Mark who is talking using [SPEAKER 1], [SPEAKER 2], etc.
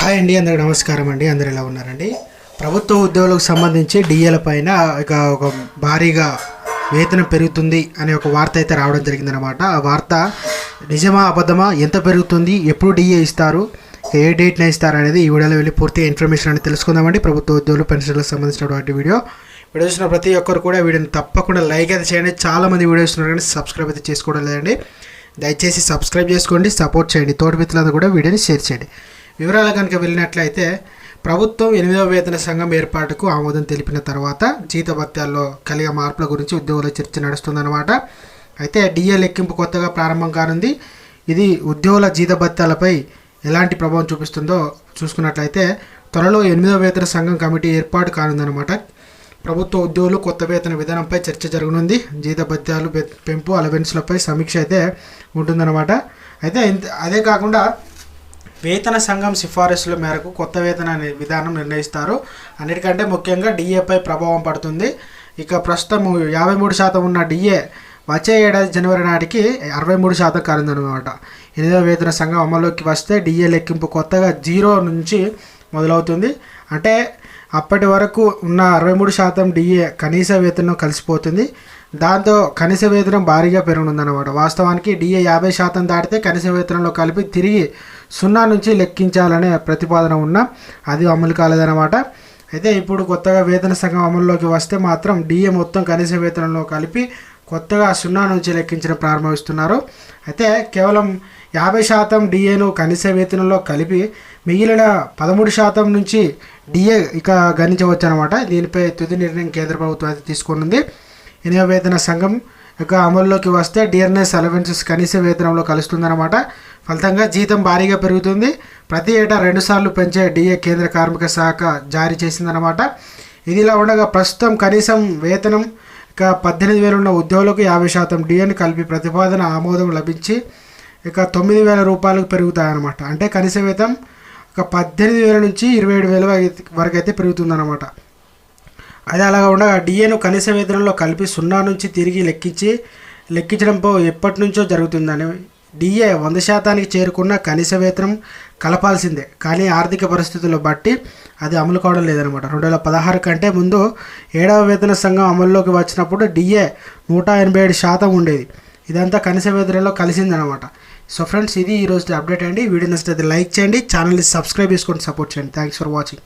[SPEAKER 1] Hi అండి అందరికి నమస్కారం అండి. అందరు ఎలా ఉన్నారండి? ప్రభుత్వ ఉద్యోగులకు సంబంధించి డిఎల పైన ఇక ఒక భారీగా వేతనం పెరుగుతుంది అనే ఒక వార్త అయితే రావడం జరిగిందనమాట ఆ వార్త నిజమా అబద్ధమా ఎంత పెరుగుతుంది ఎప్పుడు డిఏ ఇస్తారు ఏ డేట్న ఇస్తారు అనేది ఈ వీడియోలో వెళ్ళి పూర్తి ఇన్ఫర్మేషన్ అనేది తెలుసుకుందామండి. ప్రభుత్వ ఉద్యోగులు పెన్షన్లకు సంబంధించినటువంటి వీడియో. వీడియో చూసిన ప్రతి ఒక్కరు కూడా వీడియోని తప్పకుండా లైక్ అయితే చేయండి. చాలామంది వీడియోస్ ఉన్నారు కానీ సబ్స్క్రైబ్ అయితే చేసుకోవడం లేదండి. దయచేసి సబ్స్క్రైబ్ చేసుకోండి సపోర్ట్ చేయండి. తోటి మిత్రులందరూ కూడా వీడియోని షేర్ చేయండి. వివరాలు కనుక వెళ్ళినట్లయితే ప్రభుత్వం ఎనిమిదవ వేతన సంఘం ఏర్పాటుకు ఆమోదం తెలిపిన తర్వాత జీతభత్యాల్లో కలిగే మార్పుల గురించి ఉద్యోగుల చర్చ నడుస్తుందన్నమాట. అయితే డిఏ లెక్కింపు కొత్తగా ప్రారంభం కానుంది. ఇది ఉద్యోగుల జీతభత్యాలపై ఎలాంటి ప్రభావం చూపిస్తుందో చూసుకున్నట్లయితే త్వరలో ఎనిమిదవ వేతన సంఘం కమిటీ ఏర్పాటు కానుందన్నమాట. ప్రభుత్వ ఉద్యోగులు కొత్త వేతన విధానంపై చర్చ జరగనుంది. జీతభత్యాలు పె- పెంపు అలవెన్స్లపై సమీక్ష అయితే ఉంటుందన్నమాట. అయితే ఇంత- అదే కాకుండా వేతన సంఘం సిఫారసుల మేరకు కొత్త వేతన అనే విధానం నిర్ణయిస్తారు. అన్నిటికంటే ముఖ్యంగా డిఏపై ప్రభావం పడుతుంది. ఇక ప్రస్తుతం యాభై మూడు శాతం ఉన్న డిఏ వచ్చే ఏడాది జనవరి నాటికి అరవై మూడు శాతం కానుందన్నమాట. ఎనిమిదవ వేతన సంఘం అమల్లోకి వస్తే డిఏ లెక్కింపు కొత్తగా జీరో నుంచి మొదలవుతుంది. అంటే అప్పటి వరకు ఉన్న అరవై మూడు శాతం డిఏ కనీస వేతనం కలిసిపోతుంది. దాంతో కనీస వేతనం భారీగా పెరగనుందన్నమాట. వాస్తవానికి డిఏ యాభై శాతం దాటితే కనీస వేతనంలో కలిపి తిరిగి సున్నా నుంచి లెక్కించాలనే ప్రతిపాదన ఉన్నా అది అమలు కాలేదన్నమాట. అయితే ఇప్పుడు కొత్తగా వేతన సంఘం అమల్లోకి వస్తే మాత్రం డిఏ మొత్తం కనీస వేతనంలో కలిపి కొత్తగా సున్నా నుంచి లెక్కించడం ప్రారంభిస్తున్నారు. అయితే కేవలం యాభై శాతం డిఏను కనీస వేతనంలో కలిపి మిగిలిన పదమూడు శాతం నుంచి డిఏ ఇక గణించవచ్చు అనమాట దీనిపై తుది నిర్ణయం కేంద్ర ప్రభుత్వం అయితే తీసుకున్నది ఎనిమిదవ వేతన సంఘం యొక్క అమల్లోకి వస్తే డిఆర్ఎస్ అలవెన్సెస్ కనీస వేతనంలో కలుస్తుందన్నమాట. ఫలితంగా జీతం భారీగా పెరుగుతుంది. ప్రతి ఏటా రెండుసార్లు పెంచే డిఏ కేంద్ర కార్మిక శాఖ జారీ చేసిందన్నమాట. ఇదిలా ఉండగా ప్రస్తుతం కనీసం వేతనం ఇక పద్దెనిమిది వేలు ఉన్న ఉద్యోగులకు యాభై శాతం డిఏని కలిపి ప్రతిపాదన ఆమోదం లభించి ఇక తొమ్మిది వేల రూపాయలకు పెరుగుతాయన్నమాట. అంటే కనీస వేతం ఒక పద్దెనిమిది వేల నుంచి ఇరవై ఏడు వేల వరకు అయితే పెరుగుతుందన్నమాట. అది అలాగా ఉండగా డిఏను కనీస వేతనంలో కలిపి సున్నా నుంచి తిరిగి లెక్కించి లెక్కించడంపై ఎప్పటి నుంచో జరుగుతుందని డిఏ వంద శాతానికి చేరుకున్న కనీస వేతనం కలపాల్సిందే. కానీ ఆర్థిక పరిస్థితులను బట్టి అది అమలు కావడం లేదనమాట రెండు వేల పదహారు కంటే ముందు ఏడవ వేతన సంఘం అమల్లోకి వచ్చినప్పుడు డిఏ నూట ఎనభై ఏడు శాతం ఉండేది. ఇదంతా కనీస వేతనంలో కలిసిందనమాట సో ఫ్రెండ్స్ ఇది ఈరోజు అప్డేట్ అండి. వీడియో నచ్చితే లైక్ చేయండి ఛానల్ని సబ్స్క్రైబ్ చేసుకొని సపోర్ట్ చేయండి. Thanks for watching.